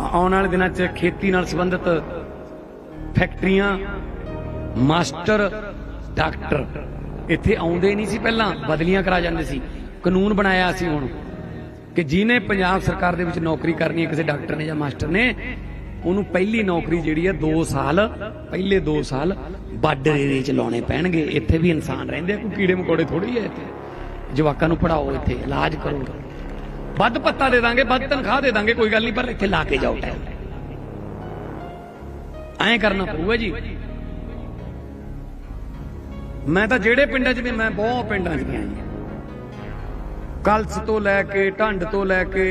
ਆਉਣ ਵਾਲੇ ਦਿਨਾਂ 'ਚ ਖੇਤੀ ਨਾਲ ਸੰਬੰਧਿਤ ਫੈਕਟਰੀਆਂ, ਮਾਸਟਰ, ਡਾਕਟਰ। ਇੱਥੇ ਆਉਂਦੇ ਨਹੀਂ ਸੀ ਪਹਿਲਾਂ, ਬਦਲੀਆਂ ਕਰਾ ਜਾਂਦੇ ਸੀ। ਕਾਨੂੰਨ ਬਣਾਇਆ ਸੀ ਹੁਣ ਕਿ ਜਿਹਨੇ ਪੰਜਾਬ ਸਰਕਾਰ ਦੇ ਵਿੱਚ ਨੌਕਰੀ ਕਰਨੀ ਹੈ, ਕਿਸੇ ਡਾਕਟਰ ਨੇ ਜਾਂ ਮਾਸਟਰ ਨੇ, ਉਹਨੂੰ ਪਹਿਲੀ ਨੌਕਰੀ ਜਿਹੜੀ ਹੈ 2 ਸਾਲ, ਪਹਿਲੇ 2 ਸਾਲ ਬਾਰਡਰ ਏਰੀਏ 'ਚ ਲਾਉਣੇ ਪੈਣਗੇ। ਇੱਥੇ ਵੀ ਇਨਸਾਨ ਰਹਿੰਦੇ ਆ, ਕੋਈ ਕੀੜੇ ਮਕੌੜੇ ਥੋੜੀ ਹੈ ਇੱਥੇ। ਜਵਾਕਾਂ ਨੂੰ ਪੜਾਓ ਇੱਥੇ, ਇਲਾਜ ਕਰੋ। ਵੱਧ ਪੱਤਾ ਦੇ ਦਾਂਗੇ, ਵੱਧ ਤਨਖਾਹ ਦੇ ਦਾਂਗੇ, ਕੋਈ ਗੱਲ ਨਹੀਂ, ਪਰ ਇੱਥੇ ਲਾ ਕੇ ਜਾਓ ਟਾਈਮ ਐਂ ਕਰਨਾ ਪਊਗਾ ਜੀ। ਮੈਂ ਤਾਂ ਜਿਹੜੇ ਪਿੰਡਾਂ 'ਚ ਵੀ, ਮੈਂ ਬਹੁਤ ਪਿੰਡਾਂ 'ਚ ਗਿਆ ਕਲਸ ਤੋਂ ਲੈ ਕੇ, ਢੰਡ ਤੋਂ ਲੈ ਕੇ,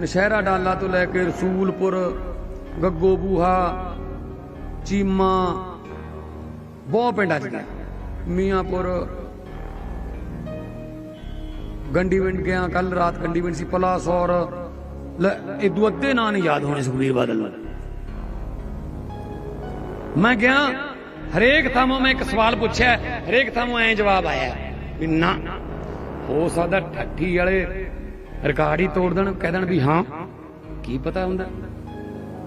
ਨਸ਼ਹਿਰਾ ਡਾਲਾ ਤੋਂ ਲੈ ਕੇ, ਰਸੂਲਪੁਰ, ਗੱਗੋ ਬੂਹਾ, ਚੀਮਾ, ਬਹੁਤ ਪਿੰਡਾਂ 'ਚ ਗਿਆ। ਮੀਆਂਪੁਰ ਗੰਡੀਵਿੰਡ ਗਿਆ ਕੱਲ ਰਾਤ ਗੰਡੀਵਿੰਡ ਸੀ ਪਲਾਸੌਰ ਲੈ, ਇਹ ਅੱਧੇ ਨਾਂ ਨਹੀਂ ਯਾਦ ਹੋਣੇ ਸੁਖਬੀਰ ਬਾਦਲ ਨੂੰ। ਮੈਂ ਗਿਆ, ਹਰੇਕ ਥਾਮੋਂ ਮੈਂ ਇੱਕ ਸਵਾਲ ਪੁੱਛਿਆ, ਹਰੇਕ ਥਾਮੋਂ ਐਂ ਜਵਾਬ ਆਇਆ ਵੀ ਨਾ, ਹੋ ਸਕਦਾ ਠੱਠੀ ਵਾਲੇ ਰਿਕਾਰਡ ਹੀ ਤੋੜ ਦੇਣ, ਕਹਿ ਦੇਣ ਵੀ ਹਾਂ, ਕੀ ਪਤਾ ਹੁੰਦਾ।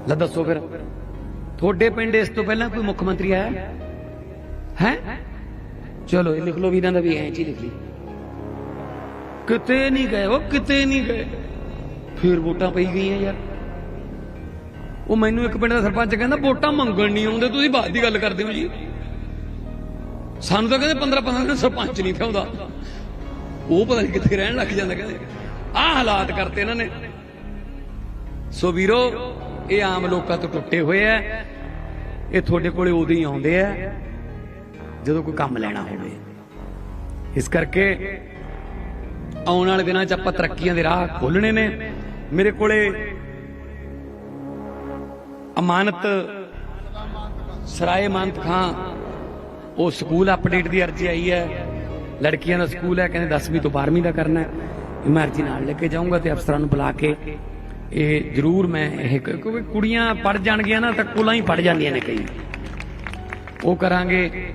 ਲੈ ਦੱਸੋ ਫਿਰ, ਤੁਹਾਡੇ ਪਿੰਡ ਇਸ ਤੋਂ ਪਹਿਲਾਂ ਕੋਈ ਮੁੱਖ ਮੰਤਰੀ ਆਇਆ? ਹੈ? ਚਲੋ, ਇਹ ਲਿਖ ਲਓ ਵੀ ਇਹਨਾਂ ਦਾ ਵੀ ਐਂ ਚ ਹੀ ਲਿਖ ਲਈ। ਕਿਤੇ ਨਹੀਂ ਗਏ, ਉਹ ਕਿਤੇ ਨਹੀਂ ਗਏ। ਫਿਰ ਵੋਟਾਂ ਪਈ ਗਈਆਂ ਯਾਰ। ਉਹ ਮੈਨੂੰ ਇੱਕ ਪਿੰਡ ਦਾ ਸਰਪੰਚ ਕਹਿੰਦਾ, ਵੋਟਾਂ ਮੰਗਣ ਨਹੀਂ ਆਉਂਦੇ, ਤੁਸੀਂ ਬਾਅਦ ਦੀ ਗੱਲ ਕਰਦੇ ਹੋ ਜੀ। ਸਾਨੂੰ ਤਾਂ ਕਹਿੰਦੇ 15 15 ਦਿਨ ਸਰਪੰਚ ਨਹੀਂ ਥਾਉਂਦਾ ਉਹ ਪਤਾ ਨਹੀਂ ਕਿੱਥੇ ਰਹਿਣ ਲੱਗ ਜਾਂਦਾ ਕਹਿੰਦੇ। ਆਹ ਹਾਲਾਤ ਕਰਤੇ ਇਹਨਾਂ ਨੇ। ਸੋ ਵੀਰੋ, ਇਹ ਆਮ ਲੋਕਾਂ ਤੋਂ ਟੁੱਟੇ ਹੋਏ ਆ। ਇਹ ਤੁਹਾਡੇ ਕੋਲੇ ਉਦੋਂ ਹੀ ਆਉਂਦੇ ਆ, ਜਦੋਂ ਕੋਈ ਕੰਮ ਲੈਣਾ ਹੋਵੇ। ਇਸ ਕਰਕੇ ਆਉਣ ਵਾਲੇ ਦਿਨਾਂ 'ਚ ਆਪਾਂ ਤਰੱਕੀਆਂ ਦੇ ਰਾਹ ਖੋਲਣੇ ਨੇ। ਮੇਰੇ ਕੋਲੇ ਅਮਾਨਤ, ਸਰਾਏ ਮਾਨਤ ਖਾਂ, ਉਹ ਸਕੂਲ ਅਪਡੇਟ ਦੀ ਅਰਜ਼ੀ ਆਈ ਹੈ। ਲੜਕੀਆਂ ਦਾ ਸਕੂਲ ਹੈ, ਕਹਿੰਦੇ 10ਵੀਂ ਤੋਂ 12ਵੀਂ ਦਾ ਕਰਨਾ ਹੈ। ਮੈਂ ਅਰਜ਼ੀ ਨਾਲ ਲੈ ਕੇ ਜਾਊਂਗਾ ਤੇ ਅਫਸਰਾਂ ਨੂੰ ਬੁਲਾ ਕੇ ਇਹ ਜ਼ਰੂਰ ਮੈਂ ਇਹ ਕਿਉਂਕਿ ਕੁੜੀਆਂ ਪੜ ਜਾਣਗੀਆਂ ਨਾ ਤਾਂ ਕੋਲਾਂ ਹੀ ਪੜ ਜਾਂਦੀਆਂ ਨੇ ਕਈ। ਉਹ ਕਰਾਂਗੇ।